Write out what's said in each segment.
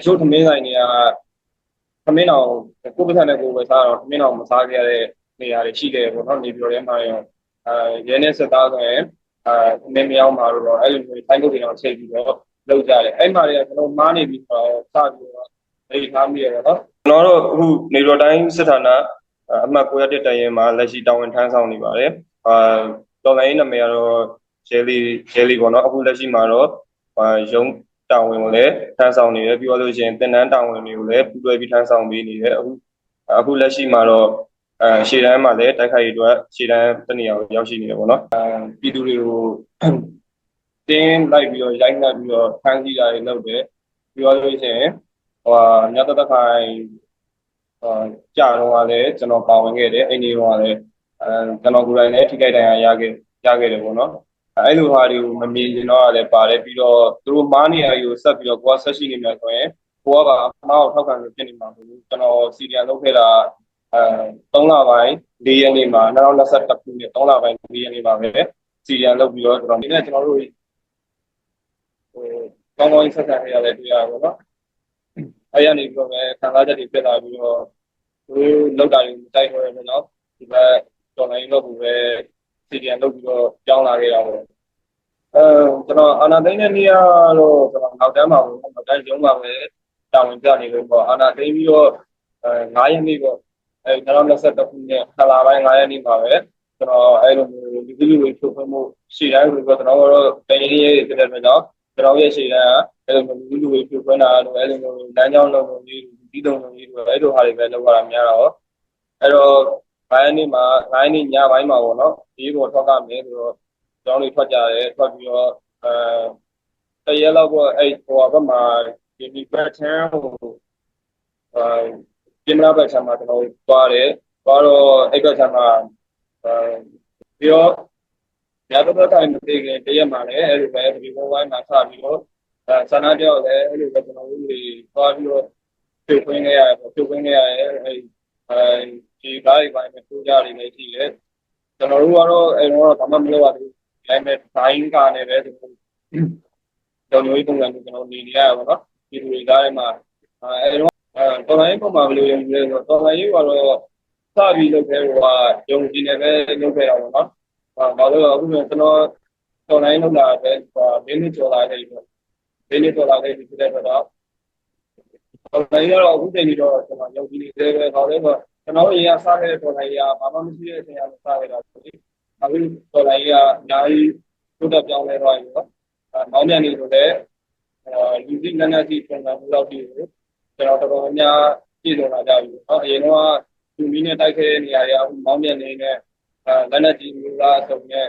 တချို့သမင်းဆိုင်တွေကသမင်းတော်ကိုယ်ပတ်သက်တဲ့ကိုယ်ပဲစားတော့သမင်းတော်မစားခဲ့ရတဲ့နေရာတွေရှိခဲ့တယ်ပေါ့နော်နေပြောထဲမှာရောအဲရဲနဲ့စစ်သားဆိုရင်အဲမင်းမြောင်းမှာတော့အဲ့လိုမျိုးတိုင်းကုတ်တွေတော့ချိန်ပြီးတော့လောက်ကြတယ်အဲ့မှာတွေကကျွန်တော်မားနေပြီးတော့စပြီးတော့ဒေထားမိရတယ်နော်ကျွန်တော်တို့အခုနေတော်တိုင်းစစ်ဌာနအမှတ်9တက်တရင်မှာလက်ရှိတာဝန်ထမ်းဆောင်နေပါတယ်အာတော်လိုင်းနာမည်ကတော့ရဲလီရဲလီပေါ့နော်အခုလက်ရှိမှာတော့ရုံး တာဝန်ကိုလည်းထမ်းဆောင်နေတယ်ပြောလို့ရှိရင်တင်နန်းတာဝန်တွေကိုလည်းပူးတွဲပြီးထမ်းဆောင်ပေးနေတယ်အခုအခုလက်ရှိမှာတော့အဲရှေ့တန်းမှာလည်းတိုက်ခိုက်ရေးအတွက်ရှေ့တန်းတနေရာကိုရောက်ရှိနေတယ်ပေါ့နော်အဲပြည်သူတွေကိုတင်းလိုက်ပြီးတော့ရိုက်နှက်ပြီးတော့ဖမ်းဆီးတာတွေလုပ်တယ်ပြောလို့ရှိရင်ဟိုညတတခိုင်အာကြာတော့ကလည်းကျွန်တော်ပါဝင်ခဲ့တယ်အဲ့ဒီတော့ကလည်းအဲကျွန်တော်ကိုယ်တိုင်လည်းထိခိုက်ဒဏ်ရာရခဲ့ရခဲ့တယ်ပေါ့နော် အဲ့လိုဟာတွေကိုမမြင်ကျင်တော့လည်းပါတယ်ပြီးတော့သူတို့မားနေရာကိုဆက်ပြီးတော့ကိုကဆက်ရှိနေမှာဆိုရင်ကိုကကအမားကိုထောက်ခံလို့ဖြစ်နေမှာမဟုတ်ဘူးကျွန်တော်စီရီယံလုပ်ခဲ့တာအဲ3လပိုင်း4ရက်နေ့မှာ2021ခုနှစ်3လပိုင်း4ရက်နေ့မှာပဲစီရီယံလုပ်ပြီးတော့ကျွန်တော်ဒီနေ့ကျွန်တော်တို့ဟိုကောင်းကောင်းဆက်ဆံရတဲ့တွေ့ရပါတော့အဲ့ရနေပြီးတော့ပဲခံစားချက်တွေဖြစ်လာပြီးတော့သူလောက်တာတွေမတိုက်တော့ရဘူးเนาะဒီဘက်တော်လိုင်းတော့ဘူးပဲစီရီယံလုပ်ပြီးတော့ကြောင်းလာခဲ့ရပါတယ် အဲကျွန်တော်အာနာသိန်းတဲ့နေရာတော့ကျွန်တော်နောက်တန်းမှာပေါ့နောက်တန်းရုံးမှာပဲတာဝန်ပြနေလို့ပေါ့အာနာသိန်းပြီးတော့အဲ9ရက်နေ့ပေါ့အဲ2021ခုနှစ်ခလာပိုင်း9ရက်နေ့မှာပဲကျွန်တော်အဲလိုမျိုးဒီလိုမျိုးထုတ်ဖော်မှုရှေ့တိုင်းလို့ကျွန်တော်တို့တိုင်းရေးတဲ့တဲ့တော့ကျွန်တော်ရဲ့ရှေ့တိုင်းအဲလိုမျိုးလူလူတွေထုတ်ဖော်တာလို့အဲလိုမျိုးလမ်းကြောင်းလုံးလုံးကြီးဒီတုံလုံးကြီးတို့အဲလိုဟာတွေပဲလောက်ရတာများတော့အဲတော့9ရက်နေ့မှာ9ရက်နေ့ညပိုင်းမှာပေါ့နော်ဒီပေါ်ထောက်ကမယ်ဆိုတော့ ကျောင်းတွေထွက်ကြတယ်ထွက်ပြီးတော့အဲတရက်လောက်ပေါ့အဲ့ဟိုဘက်မှာဒီဒီဘက်ချမ်းဟိုအဲပြင်လာဘက်ချမ်းမှာကျွန်တော်သွားတယ်သွားတော့အဲ့ဘက်ချမ်းမှာအဲပြီးတော့ညဘက်တိုင်းမသိခင်တရက်မှာလည်းအဲ့လိုပဲဒီဘဝဝိုင်းမှာစပြီးတော့အဲဆန္ဒပြောက်လည်းအဲ့လိုပဲကျွန်တော်တို့တွေသွားပြီးတော့ပြုတ်ခွင်းခဲ့ရတယ်ပြုတ်ခွင်းခဲ့ရတယ်အဲ့အဲဒီကားတွေပိုင်းမှာထိုးကြတယ်လည်းရှိတယ်ကျွန်တော်တို့ကတော့အဲ့တော့ဘာမှမလုပ်ရဘူး ဒါပေမဲ့ဒိုင်းကနေပဲဒီလိုမျိုးပုံစံမျိုးကျွန်တော်နေနေရပါတော့ဒီလူတွေကားထဲမှာအဲ့တော့တော်လိုင်းပုံမှာဘယ်လိုရင်လဲဆိုတော့တော်လိုင်းကတော့စပြီးလုပ်ခဲ့ဟိုကယုံကြည်နေပဲလုပ်ခဲ့ရအောင်နော်ဘာလို့လဲအခုကျွန်တော်တော်လိုင်းလုပ်လာတဲ့ဒီနေ့ကျော်လာတဲ့ဒီနေ့ကျော်လာတဲ့ဒီတဲ့တော့တော်လိုင်းကတော့အခုတည်းကတော့ကျွန်တော်ယုံကြည်နေသေးပဲဟောလဲဆိုကျွန်တော်ရေရစားခဲ့တဲ့တော်လိုင်းကဘာမှမရှိတဲ့အချိန်ကစားခဲ့တာဆိုပြီး အခုတော်လိုင်းကအများကြီးတိုးတက်ပြောင်းလဲသွားပြီနော်။မောင်းမြန်နေလို့လည်းလူကြီးနန်းနန်းကြီးပုံစံမျိုးလောက်ပြီးကိုကျွန်တော်တော်တော်များပြည့်စုံလာကြပြီနော်။အရင်တော့လူမီနဲ့တိုက်ခဲနေရာတွေမောင်းမြန်နေနဲ့အဲလက်နက်ကြီးမျိုးလားဆိုရင်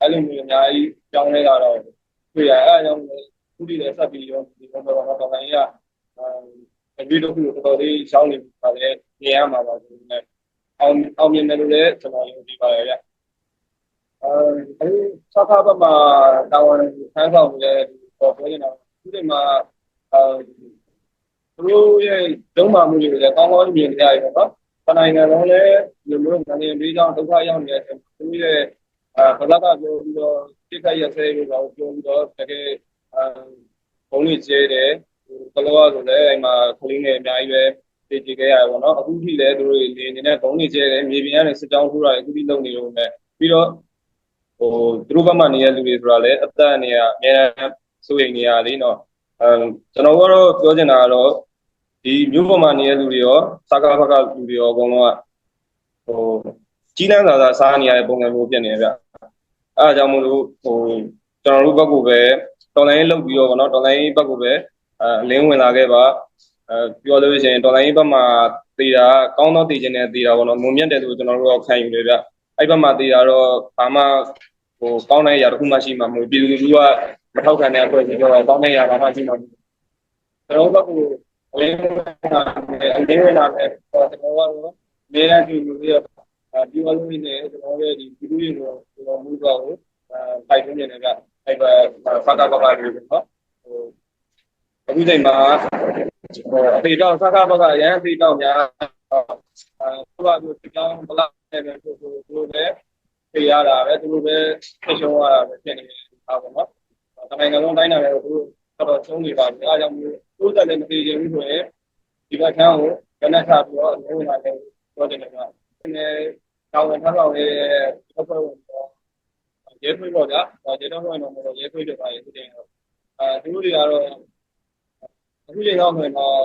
အဲ့လိုမျိုးအများကြီးပြောင်းလဲလာတော့တွေ့ရအဲ့အကြောင်းခုဒီလည်းဆက်ပြီးရောဒီတော့တော့တော်လိုင်းကအဲဒီတော့ခုတော်တော်လေးရှောင်းနေပါလေနေရမှာပါဆိုနေအောင်အောင်မြင်တယ်လို့လည်းကျွန်တော်ယုံကြည်ပါတယ်ဗျ အဲဒီစကားဘက်မှာတာဝန်ဆန်းဆောင်နေတဲ့ပေါ်ပြောနေတာဒီနေ့မှာအဲသူတို့ရဲ့ဒုံမှမှုတွေလည်းကောင်းကောင်းမြင်နေရတယ်ပေါ့နော်။နိုင်ငံလုံးလည်းဒီလိုမျိုးနိုင်ငံပြည်ကြောင်းဒုက္ခရောက်နေတဲ့သူတို့ရဲ့အဲဘလကပြောပြီးတော့တိကျရဆဲလို့တော့ပြောပြီးတော့တကယ်အဲဘုံလေးကျဲတယ်ဘလောကဆိုလည်းအဲ့မှာခလင်းတွေအများကြီးပဲသိကြခဲ့ရတယ်ပေါ့နော်အခုထိလည်းသူတို့နေနေတဲ့ဘုံလေးကျဲတယ်မြေပြင်ကနေစစ်ကြောင်းထိုးတာအခုထိလုပ်နေလို့ပဲပြီးတော့ ဟိုသူတို့ဘက်မှနေတဲ့လူတွေဆိုတာလည်းအသက်အနေကအများစိုးရိမ်နေရလေနော်အဲကျွန်တော်ကတော့ပြောချင်တာကတော့ဒီမြို့ပေါ်မှာနေတဲ့လူတွေရောစာကားဘက်ကလူတွေရောအကုန်လုံးကဟိုကြီးလန်းစာစာစားနေရတဲ့ပုံစံမျိုးဖြစ်နေတယ်ဗျအဲအကြောင်းမို့လို့ဟိုကျွန်တော်တို့ဘက်ကပဲတော်လိုင်းလောက်ပြီးတော့ဗောနော်တော်လိုင်းဘက်ကပဲအဲအလင်းဝင်လာခဲ့ပါအဲပြောလို့ရှိရင်တော်လိုင်းဘက်မှာတည်တာကောင်းသောတည်ခြင်းနဲ့တည်တာဗောနော်မုံမြတ်တယ်လို့ကျွန်တော်တို့ခံယူတယ်ဗျ အဲ့ဘက်မှာတည်တာတော့ဘာမှဟိုကောင်းတဲ့အရာတစ်ခုမှရှိမှာမဟုတ်ပြည်သူလူထုကမထောက်ခံတဲ့အဖွဲ့အစည်းတော့ကောင်းတဲ့အရာဘာမှရှိမှာမဟုတ်ကျွန်တော်တို့ကအလင်းဝင်လာတယ်အလင်းဝင်လာတယ်ကျွန်တော်ကတော့မြေရန်ကျူလူတွေဒီဝလုံးနေကျွန်တော်ရဲ့ဒီပြည်သူ့ရေကိုကျွန်တော်မူတော့ကိုပိုက်တွင်းနေတယ်ကအဲ့ဘာဖတ်တာပါပါလို့နော်ဟိုအခုချိန်မှာဟိုအပေတော့စကားဘက်ကရန်အပေတော့များအဲဘာလို့ဒီကောင်ဘလော က်နေပဲဆိုသူတို့လည်းဖြေရတာပဲသူတို့ပဲဖြေရှင်းရတာပဲဖြစ်နေတာပေါ့နော်။တိုင်းနိုင်ငံလုံးတိုင်းနိုင်ငံတွေသူတို့တော်တော်ချုံးနေပါဘူးအားကြောင့်မျိုးတိုးတက်လည်းမသိချင်ဘူးဆိုရင်ဒီဘက်ထမ်းကိုကနက်ချပြီးတော့နေဝင်လာတယ်ပြောတယ်ကွာဒီနေ့တောင်းဝင်ထားတော့လေတော့ဖွဲ့ဝင်တော့ရဲထွေးတော့ကြာရဲတော့ဝင်တော့မလို့ရဲထွေးတွေပါရဲတဲ့တော့အဲသူတို့တွေကတော့အခုချိန်တော့ဆိုရင်တော့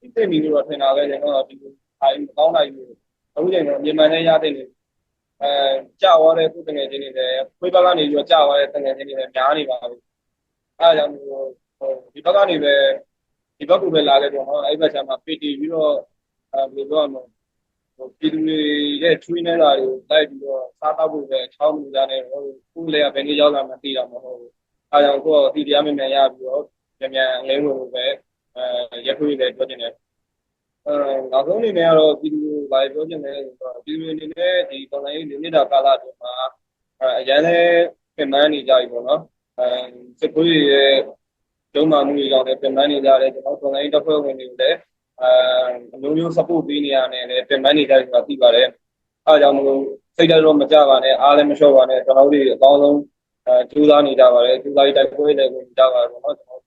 သိနေလို့တော့ထင်တာပဲကျွန်တော်ဒီအိုင်းမကောင်းနိုင်ဘူး အခုချိန်တော့မြန်မာနဲ့ရတဲ့နေအဲကြောက်ရတဲ့သူတငယ်ချင်းတွေလည်းခွေးဘက်ကနေပြီးတော့ကြောက်ရတဲ့တငယ်ချင်းတွေလည်းများနေပါဘူးအဲဒါကြောင့်မို့ဒီဘက်ကနေပဲဒီဘက်ကပဲလာခဲ့တော့အဲ့ဘက်ချမ်းမှာပီတီပြီးတော့အဲဘယ်လိုပြောမလဲဟိုပြည်သူတွေရဲ့ချွေးနေတာတွေကိုလိုက်ပြီးတော့စားတော့ဖို့ပဲချောင်းမှုကြတယ်ဟိုခုလည်းဘယ်နည်းရောက်လာမှသိတာမဟုတ်ဘူးအဲဒါကြောင့်ကိုယ်တီတရားမြန်မြန်ရပြီးတော့မြန်မြန်အလင်းဝင်လို့ပဲအဲရက်ခွေးလည်းပြောချင်တယ် အဲနောက်ဆုံးအနေနဲ့ကတော့ပြည်သူကိုဘာပြောချင်လဲဆိုတော့ပြည်သူအနေနဲ့ဒီတော်လိုင်းလေးနှစ်တာကာလအတွင်းမှာအဲအရန်လဲပြန်မှန်းနေကြပြီပေါ့နော်အဲစစ်ကိုကြီးရဲ့ဒုံမာမှုတွေကြောင့်လည်းပြန်မှန်းနေကြတယ်ကျွန်တော်တော်လိုင်းတပ်ဖွဲ့ဝင်တွေလည်းအဲအမျိုးမျိုး support ပေးနေရတယ်လည်းပြန်မှန်းနေကြတယ်ဆိုတာသိပါတယ်အဲကြောင့်မလို့စိတ်ဓာတ်တော့မကြပါနဲ့အားလည်းမလျှော့ပါနဲ့ကျွန်တော်တို့အကောင်းဆုံးအဲကြိုးစားနေကြပါတယ်ကြိုးစားတိုက်ပွဲတွေကိုကြပါတော့ကျွန်တော်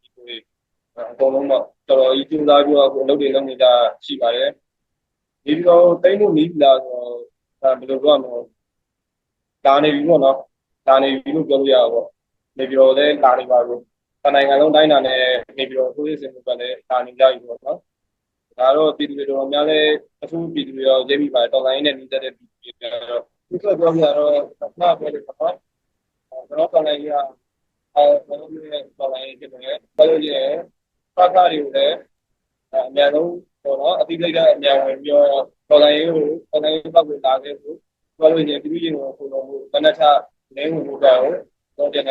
အကုန်လုံးတော့တော်တော်ကြီးကြိုးစားပြီးတော့အလုပ်တွေလုပ်နေကြရှိပါတယ်ဒီပြီးတော့တိတ်လို့နီးပြီလားဆိုတော့ဘယ်လိုပြောရမလဲလာနေပြီပေါ့နော်လာနေပြီလို့ပြောလို့ရပါပေါ့နေပြီးတော့လည်းလာနေပါဘူးတနိုင်ငံလုံးတိုင်းတာနဲ့နေပြီးတော့ကိုယ်ရေးစင်မှုကလည်းလာနေကြပြီပေါ့နော်ဒါတော့ပြည်သူတွေတော်တော်များလဲအထူးပြည်သူတွေရောရေးမိပါတယ်တော်လိုင်းနဲ့နှိစက်တဲ့ပြည်သူတွေကတော့ဒီကပြောပြတော့မှတ်ပဲလို့ပေါ့ကျွန်တော်တော်လိုင်းကအဲကျွန်တော်ရဲ့တော်လိုင်းဖြစ်တယ်ဘာလို့လဲ ဖတ်တာတွေကိုလည်းအများဆုံးပေါ့နော်အတိတ်ကအများဝင်ပြောတော်လိုင်းကိုတော်လိုင်းဘက်ကိုလာခဲ့ဖို့ဘာလို့လဲပြည်သူရင်ကိုပုံတော်မှုကနထလင်းဝင်မှုတော့တော့တင်